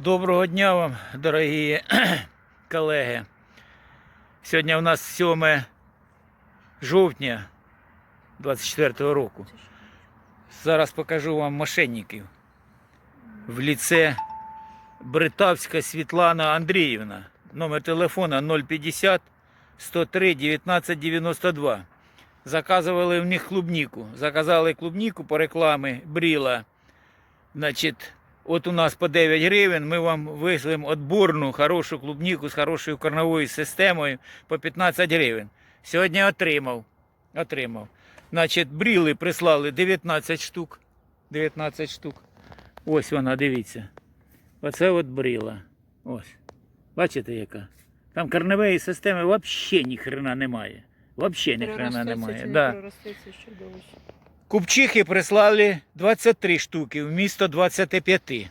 Доброго дня вам, дорогі колеги. Сьогодні у нас 7 жовтня 24 року. Зараз покажу вам мошенників в ліце Бритавська Світлана Андріївна. Номер телефона 050 103 19 92. Заказували в них клубніку. Заказали клубніку по рекламі Бріла. Значить, от у нас по 9 гривень ми вам вислимо отборну хорошу клубніку з хорошою корневою системою по 15 гривень. Сьогодні отримав. Отримав. Значить, бріли прислали 19 штук. 19 штук. Ось вона, дивіться. Оце от бріла. Ось. Бачите, яка? Там корневої системи взагалі ні хрена немає. Взагалі ні хрена немає. Да. Купчихи прислали 23 штуки вмісто 25.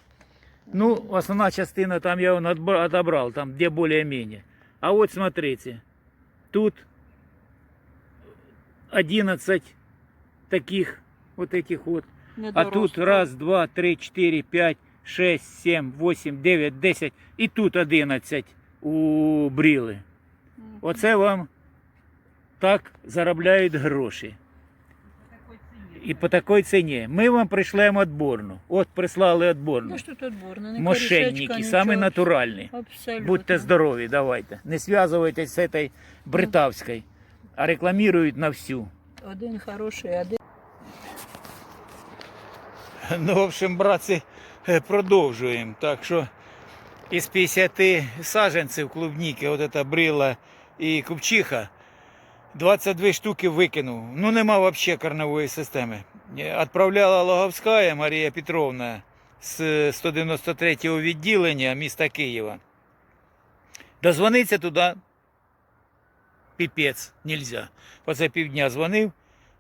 Ну, основна частина там я отобрал, там где более-менее. А вот смотрите, тут 11 таких вот этих вот. А тут раз, два, три, четыре, пять, шесть, семь, восемь, девять, десять. І тут 11 у бріли. Оце вам так заробляють гроші. І по такій ціні. Ми вам пришлемо відборну. От прислали відборну. Ну що тут отборно? Не Мошенники, корешечка, нічого. натуральні. Абсолютно. Будьте здорові, давайте. Не зв'язуйтесь з цією бритавською, а рекламують на всю. Один хороший, один. Ну, в общем, братці, е, продовжуємо. Так що із 50 саджанців клубніки, от ця брила і купчиха, 22 штуки викинув. Ну, нема взагалі корневої системи. Отправляла Логовська Марія Петровна з 193-го відділення міста Києва. Дозвониться туди піпець, нельзя. Оце півдня дзвонив,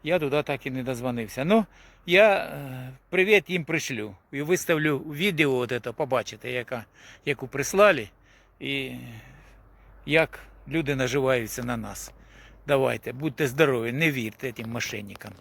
я туди так і не дозвонився. Ну, я е, привіт їм пришлю і виставлю відео, от це, побачите, яка, яку прислали, і як люди наживаються на нас. Давайте, будьте здорові, не вірте тим мошенникам.